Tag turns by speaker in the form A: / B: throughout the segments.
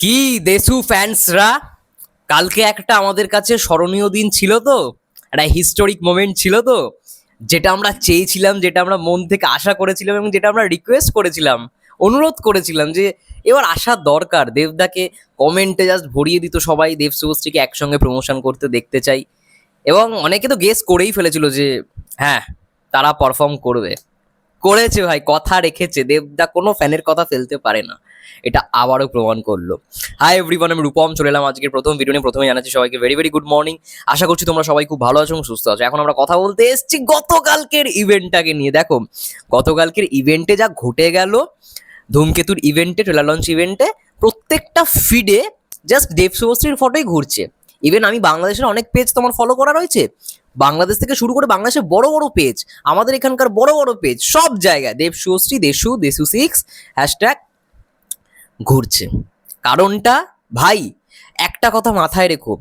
A: কি দেশু ফ্যান্সরা কালকে একটা আমাদের কাছে স্মরণীয় দিন ছিল তো, একটা হিস্টোরিক মোমেন্ট ছিল তো, যেটা আমরা চেয়েছিলাম, যেটা আমরা মন থেকে আশা করেছিলাম এবং যেটা আমরা রিকোয়েস্ট করেছিলাম, অনুরোধ করেছিলাম যে এবার আসা দরকার। দেবদাকে কমেন্টে জাস্ট ভরিয়ে দিত সবাই, দেব শুভশ্রীকে একসঙ্গে প্রমোশন করতে দেখতে চাই। এবং অনেকে তো গেস করেই ফেলেছিল যে হ্যাঁ তারা পারফর্ম করবে। করেছে ভাই, কথা রেখেছে। দেবদা কোনো ফ্যানের কথা ফেলতে পারে না। এটা আবারও প্রমাণ করল। হাই এভরিওয়ান আমি রূপম, চলে এলাম আজকের প্রথম ভিডিও নিয়ে। প্রথমে জানাচ্ছি সবাইকে ভেরি ভেরি গুড মর্নিং আশা করছি তোমরা সবাই খুব ভালো আছো এবং সুস্থ আছো। এখন আমরা কথা বলতে এসেছি গতকালকের ইভেন্টটাকে নিয়ে। দেখো, গতকালকের ইভেন্টে যা ঘটে গেল, ধূমকেতুর ইভেন্টে ট্রেলার লঞ্চ ইভেন্টে প্রত্যেকটা ফিডে জাস্ট দেব শুভশ্রীর ফটোই ঘুরছে। ইভেন আমি বাংলাদেশের অনেক পেজ তোমার ফলো করা রয়েছে। বাংলাদেশ থেকে শুরু করে বাংলাদেশের বড় বড় পেজ আমাদের এখানকার বড় বড় পেজ সব জায়গায়, দেব শুভশ্রী দেশু দেশু সিক্স হ্যাশট্যাগ ঘুরছে। কারণটা, ভাই, একটা কথা মাথায় রেখো,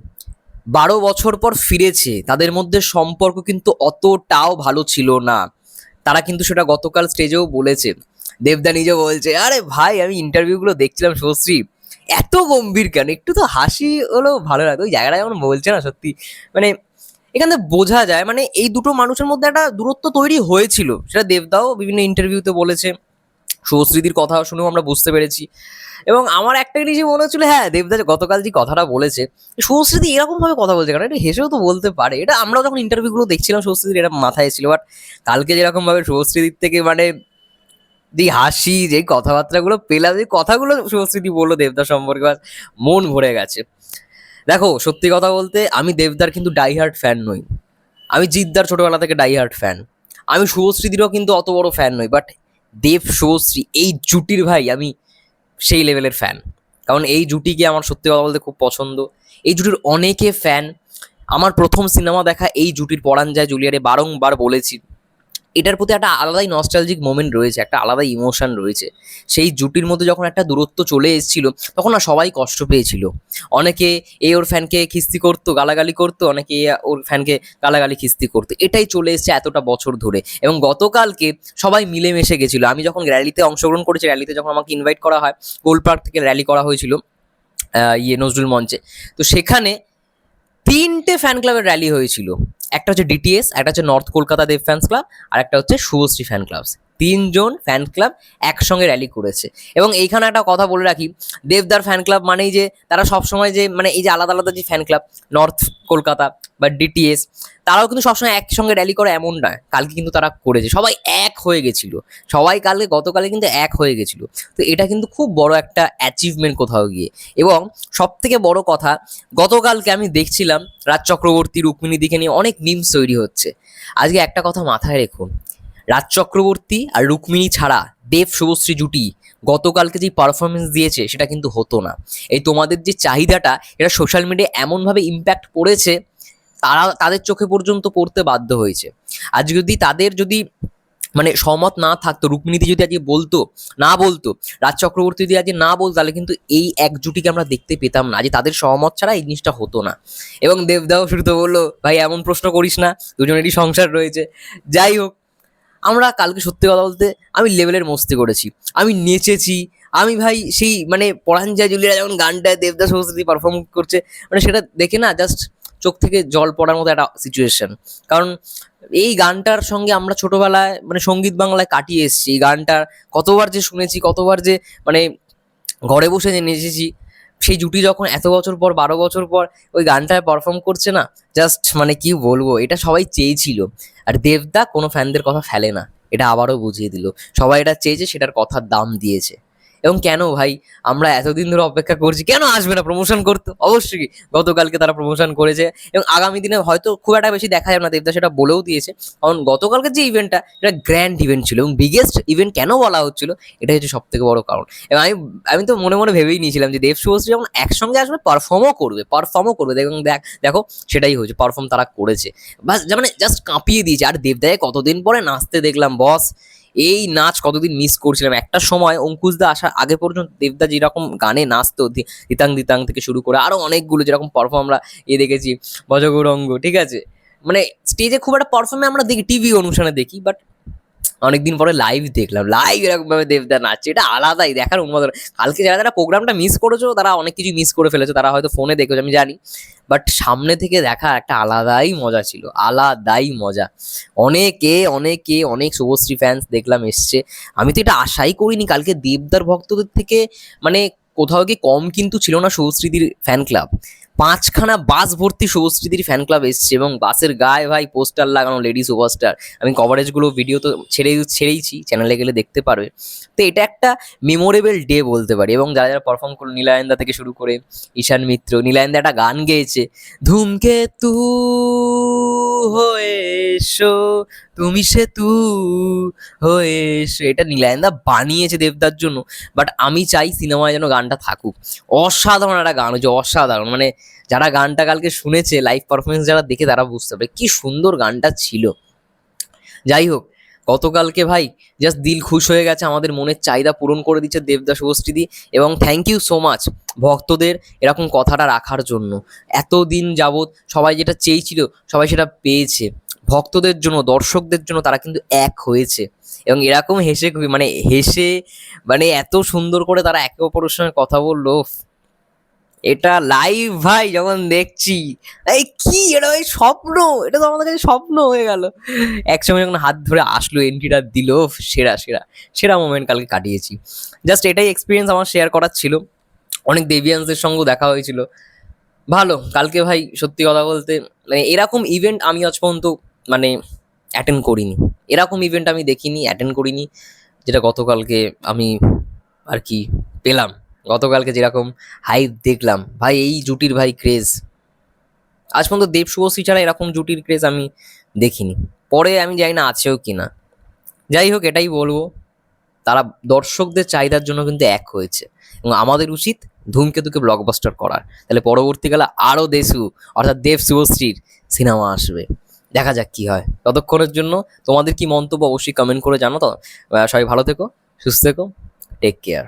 A: বারো বছর পর ফিরেছে, তাদের মধ্যে সম্পর্ক কিন্তু অতটাও ভালো ছিল না। তারা কিন্তু সেটা গতকাল স্টেজেও বলেছে। দেবদা নিজে বলছে, আরে ভাই, আমি ইন্টারভিউগুলো দেখছিলাম শুভশ্রী এত গম্ভীর কেন? একটু তো হাসি হলেও ভালো লাগে ওই জায়গাটা যেমন বলছে না সত্যি মানে এখান বোঝা যায় মানে এই দুটো মানুষের মধ্যে একটা দূরত্ব তৈরি হয়েছিল। সেটা দেবদাও বিভিন্ন ইন্টারভিউতে বলেছে শুভশ্রীদির কথা শুনেও আমরা বুঝতে পেরেছি। এবং আমার একটা জিনিসই মনে হচ্ছিল হ্যাঁ দেবদা যে গতকাল যে কথাটা বলেছে শুভশ্রীদি এরকম ভাবে কথা বলছে কারণ এটা হেসেও তো বলতে পারে। এটা আমরাও যখন ইন্টারভিউগুলো দেখছিলাম শুভশ্রীদির এটা মাথায় ছিল। বাট কালকে যেরকম ভাবে শুভশ্রীদির থেকে মানে যে হাসি যে কথাবার্তাগুলো পেলাম, যে কথাগুলো শুভশ্রীদি বলল দেবদা সম্পর্কে মন ভরে গেছে। দেখো, সত্যি কথা বলতে আমি দেবদার কিন্তু ডাইহার্ট ফ্যান নই। আমি জিদ্দার ছোটবেলা থেকে ডাইহার্ট ফ্যান আমি শুভশ্রীদেরও কিন্তু অত বড় ফ্যান নই বাট দেব, শুভশ্রী, এই জুটির ভাই আমি সেই লেভেলের ফ্যান কারণ এই জুটিকে আমার সত্যি কথা বলতে খুব পছন্দ। এই জুটির অনেকে ফ্যান আমার প্রথম সিনেমা দেখা এই জুটির পরাণ যায় জুলিয়ারে বারংবার বলেছি। এটার প্রতি একটা আলাদাই নস্টালজিক মোমেন্ট রয়েছে, একটা আলাদা ইমোশন রয়েছে। সেই জুটির মধ্যে যখন একটা দূরত্ব চলে এসেছিল, তখন না সবাই কষ্ট পেয়েছিল। অনেকে এ ওর ফ্যানকে খিস্তি করতো, গালাগালি করতো, অনেকে এ ওর ফ্যানকে গালাগালি খিস্তি করতো। এটাই চলে এসেছে এতটা বছর ধরে। এবং গতকালকে সবাই মিলেমিশে গেছিল। আমি যখন র্যালিতে অংশগ্রহণ করেছি র্যালিতে যখন আমাকে ইনভাইট করা হয় গোল পার্ক থেকে র্যালি করা হয়েছিল ইয়ে নজরুল মঞ্চে। তো সেখানে তিনটে ফ্যান ক্লাবের র্যালি হয়েছিল। একটা হচ্ছে ডিটিএস একটা হচ্ছে north Kolkata Dev fans club আর একটা হচ্ছে শুভশ্রী ফ্যান ক্লাব তিনজন ফ্যান ক্লাব একসঙ্গে র্যালি করেছে। এবং এইখানে একটা কথা বলে রাখি, দেবদার ফ্যান ক্লাব মানেই যে তারা সবসময় যে মানে এই যে আলাদা আলাদা যে ফ্যান ক্লাব নর্থ কলকাতা বা ডিটিএস তারাও কিন্তু সবসময় একসঙ্গে র্যালি করে এমন নয়। কালকে কিন্তু তারা করেছে। সবাই এক হয়ে গেছিল। সবাই কালকে গতকালে কিন্তু এক হয়ে গেছিল। তো এটা কিন্তু খুব বড় একটা অ্যাচিভমেন্ট কোথাও গিয়ে। এবং সব থেকে বড় কথা, গতকালকে আমি দেখছিলাম রাজ চক্রবর্তী, রুক্মিণী দিকে নিয়ে অনেক মিমস তৈরি হচ্ছে। আজকে একটা কথা মাথায় রেখো রাজ চক্রবর্তী আর রুক্মিণী ছাড়া দেব শুভশ্রী জুটি গতকালকে যে পারফরমেন্স দিয়েছে সেটা কিন্তু হতো না। এই তোমাদের যে চাহিদাটা, এটা সোশ্যাল মিডিয়ায় এমনভাবে ইম্প্যাক্ট পড়েছে, তারা, তাদের চোখে পর্যন্ত পড়তে বাধ্য হয়েছে। আজ যদি তাদের যদি মানে সহমত না থাকতো, রুক্মিণীদি যদি আজকে বলতো, না বলতো, রাজ চক্রবর্তী যদি আজকে না বলতো, তাহলে কিন্তু এই এক জুটিকে আমরা দেখতে পেতাম না। যে তাদের সহমত ছাড়া এই জিনিসটা হতো না। এবং দেবদাও শুরুতে বলল, ভাই, এমন প্রশ্ন করিস না, দুজনেরই সংসার রয়েছে। যাই হোক আমরা কালকে সত্যি কথা বলতে আমি লেভেলের মস্তি করেছি। আমি নেচেছি। আমি ভাই সেই মানে যায় জুলিয়া যখন গানটায় দেবদাস সরস্বতী পারফর্ম করছে মানে সেটা দেখে না জাস্ট চোখ থেকে জল পড়ার মতো একটা সিচুয়েশন কারণ এই গানটার সঙ্গে আমরা ছোটবেলায় মানে সংগীত বাংলায় কাটিয়ে এসেছি। এই গানটার কতবার যে শুনেছি, কতবার যে মানে ঘরে বসে যে নেচেছি সেই জুটি যখন এত বছর পর, বারো বছর পর ওই গানটায় পারফর্ম করছে না জাস্ট মানে কি বলব, এটা সবাই চেয়েছিল। আর দেবদা কোনো ফ্যানদের কথা ফেলে না, এটা আবারও বুঝিয়ে দিল। সবাই এটা চেয়েছে, সেটার কথার দাম দিয়েছে। এবং কেন ভাই? আমরা এতদিন ধরে অপেক্ষা করছি, কেন আসবে না প্রমোশন করতে? অবশ্যই গতকালকে তারা প্রমোশন করেছে এবং আগামী দিনে হয়তো খুব একটা বেশি দেখা যাবে না, দেবদা সেটা বলেও দিয়েছে। কারণ গতকালকে যে ইভেন্টটা এটা গ্র্যান্ড ইভেন্ট ছিল এবং বিগেস্ট ইভেন্ট কেন বলা হচ্ছিল, এটা হচ্ছে সব থেকে বড় কারণ। এবং আমি আমি তো মনে মনে ভেবেই নিয়েছিলাম যে দেব শুভশ্রী যখন একসঙ্গে আসবে পারফর্মও করবে পারফর্মও করবে। এবং দেখ, দেখো, সেটাই হয়েছে পারফর্ম তারা করেছে। বাস মানে জাস্ট কাঁপিয়ে দিয়েছে। আর দেবদাকে কতদিন পরে নাচতে দেখলাম বস এই নাচ কতদিন মিস করছিলাম। একটা সময় অঙ্কুশদা আসার আগে পর্যন্ত দেবদা যেরকম গানে নাচতো দিতাং দিতাং থেকে শুরু করে আরও অনেকগুলো যেরকম পারফর্ম আমরা এ দেখেছি ভজগৌরঙ্গ ঠিক আছে? মানে স্টেজে খুব একটা পারফর্মে আমরা দেখি টিভি অনুষ্ঠানে দেখি বাট অনেকদিন পরে লাইভ দেখলাম। লাইভ এরকমভাবে দেবদা নাচছে। এটা আলাদাই দেখার উন্মাদনা। কালকে যারা যারা প্রোগ্রামটা মিস করেছ, তারা অনেক কিছু মিস করে ফেলেছো। তারা হয়তো ফোনে দেখেছ, আমি জানি। বাট সামনে থেকে দেখা একটা আলাদাই মজা ছিল। আলাদাই মজা। অনেকে অনেকে, অনেক শুভশ্রী ফ্যান্স দেখলাম এসছে। আমি তো এটা আশাই করিনি কালকে দেবদার ভক্তদের থেকে মানে কোথাও কি কম কিন্তু ছিল না শুভশ্রীদির ফ্যান ক্লাব পাঁচখানা বাস ভর্তি শুভশ্রীদির ফ্যান ক্লাব এসছে এবং বাসের গায়ে ভাই পোস্টার লাগানো লেডি সুপারস্টার আমি কভারেজগুলো ভিডিও তো ছেড়ে ছেড়েইছি চ্যানেলে গেলে দেখতে পারবে। তো এটা একটা মেমোরেবল ডে বলতে পারি এবং যারা যারা পারফর্ম করল, নীলায়ন্দা থেকে শুরু করে ঈশান মিত্র নীলায়ন্দা একটা গান গেয়েছে। ধূমকেতু হয়ে এসো তুমি সে তু হয়ে এসো এটা নীলায়নদা বানিয়েছে দেবদার জন্য বাট আমি চাই সিনেমায় যেন গানটা থাকুক। অসাধারণ একটা গান হচ্ছে অসাধারণ। মানে যারা গানটা কালকে শুনেছে লাইভ পারফরমেন্স যারা দেখে তারা বুঝতে পারবে, কি সুন্দর গানটা ছিল। যাই হোক গতকালকে ভাই জাস্ট দিল খুশ হয়ে গেছে, আমাদের মনের চাহিদা পূরণ করে দিচ্ছে দেবদাস শুভশ্রীদি এবং থ্যাংক ইউ সো মাচ ভক্তদের এরকম কথাটা রাখার জন্য। এত দিন যাবৎ সবাই যেটা চেয়েছিল, সবাই সেটা পেয়েছে। ভক্তদের জন্য, দর্শকদের জন্য তারা কিন্তু এক হয়েছে। এবং এরকম হেসে মানে হেসে মানে এত সুন্দর করে তারা একে অপরের সঙ্গে কথা বলল এটা লাইভ ভাই যখন দেখছি, এই কি এটা ভাই স্বপ্ন? এটা তো আমাদের কাছে স্বপ্ন হয়ে গেল। একসময় যখন হাত ধরে আসলো এন্ট্রিটা দিল, সেরা সেরা সেরা মোমেন্ট কালকে কাটিয়েছি। জাস্ট এটাই এক্সপিরিয়েন্স আমার শেয়ার করার ছিল। অনেক দেবিয়ান্সদের সঙ্গেও দেখা হয়েছিল। ভালো, কালকে ভাই সত্যি কথা বলতে মানে এরকম ইভেন্ট আমি আজ পর্যন্ত মানে অ্যাটেন্ড করিনি। এরকম ইভেন্ট আমি দেখিনি অ্যাটেন্ড করিনি, যেটা গতকালকে আমি আর কি পেলাম। গতকালকে যেরকম হাইপ দেখলাম, ভাই এই জুটির ভাই ক্রেজ আজ পর্যন্ত দেব শুভশ্রী ছাড়া এরকম জুটির ক্রেজ আমি দেখিনি। পরে আমি জানি না আছেও কি না যাই হোক, এটাই বলব, তারা দর্শকদের চাহিদার জন্য কিন্তু এক হয়েছে। এবং আমাদের উচিত ধূমকেতুকে ব্লকবাস্টার করার। তাহলে পরবর্তীকালে আরও দেশু, অর্থাৎ দেব শুভশ্রীর সিনেমা আসবে। দেখা যাক কি হয়। ততক্ষণের জন্য তোমাদের কি মন্তব্য অবশ্যই কমেন্ট করে জানো তো। সবাই ভালো থেকো, সুস্থ থেকো টেক কেয়ার